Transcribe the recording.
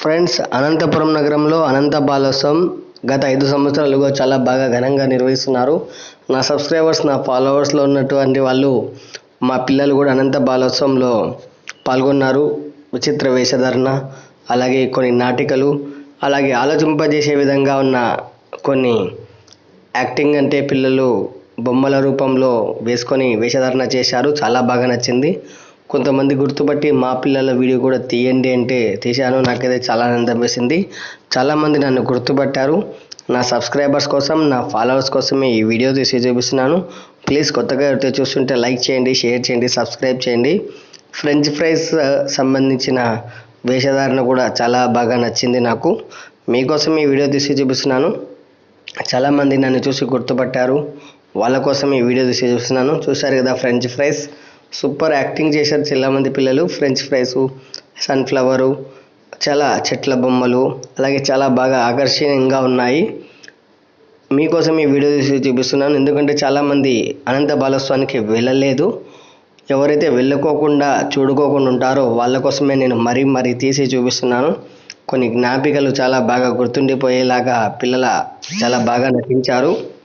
Friends Anantapuram నగరంలో అనంత బాలోత్సవం గత ఐదు సంవత్సరాలుగా చాలా బాగా ఘనంగా నిర్వహిస్తున్నారు. నా సబ్స్క్రైబర్స్ నా ఫాలోవర్స్లో ఉన్నటువంటి వాళ్ళు మా పిల్లలు కూడా అనంత బాలోత్సవంలో పాల్గొన్నారు. విచిత్ర వేషధారణ అలాగే కొన్ని నాటికలు అలాగే ఆలోచింపజేసే విధంగా ఉన్న కొన్ని యాక్టింగ్ అంటే పిల్లలు బొమ్మల రూపంలో వేసుకొని వేషధారణ చేశారు. చాలా బాగా నచ్చింది. కొంతమంది గుర్తుపట్టి మా పిల్లల వీడియో కూడా తీయండి అంటే తీశాను. నాకైతే చాలా ఆనందం వేసింది. చాలామంది నన్ను గుర్తుపట్టారు. నా సబ్స్క్రైబర్స్ కోసం నా ఫాలోవర్స్ కోసమే ఈ వీడియో తీసి చూపిస్తున్నాను. ప్లీజ్ కొత్తగా ఎవరితో చూస్తుంటే లైక్ చేయండి షేర్ చేయండి సబ్స్క్రైబ్ చేయండి. ఫ్రెంచ్ ఫ్రైస్ సంబంధించిన వేషధారణ కూడా చాలా బాగా నచ్చింది నాకు. మీకోసం ఈ వీడియో తీసి చూపిస్తున్నాను. చాలామంది నన్ను చూసి గుర్తుపట్టారు. వాళ్ళ కోసం ఈ వీడియో తీసి చూస్తున్నాను చూశారు కదా ఫ్రెంచ్ ఫ్రైస్? సూపర్ యాక్టింగ్ చేశారు చాలామంది పిల్లలు. ఫ్రెంచ్ ఫ్రైస్ సన్ఫ్లవరు చాలా చెట్ల బొమ్మలు అలాగే చాలా బాగా ఆకర్షణీయంగా ఉన్నాయి. మీకోసం ఈ వీడియో తీసి చూపిస్తున్నాను. ఎందుకంటే చాలామంది అనంత బాలోత్సవానికి వెళ్ళలేదు. ఎవరైతే వెళ్ళకోకుండా చూడుకోకుండా ఉంటారో వాళ్ళ కోసమే నేను మరీ మరీ తీసి చూపిస్తున్నాను. కొన్ని జ్ఞాపికలు చాలా బాగా గుర్తుండిపోయేలాగా పిల్లల చాలా బాగా నటించారు.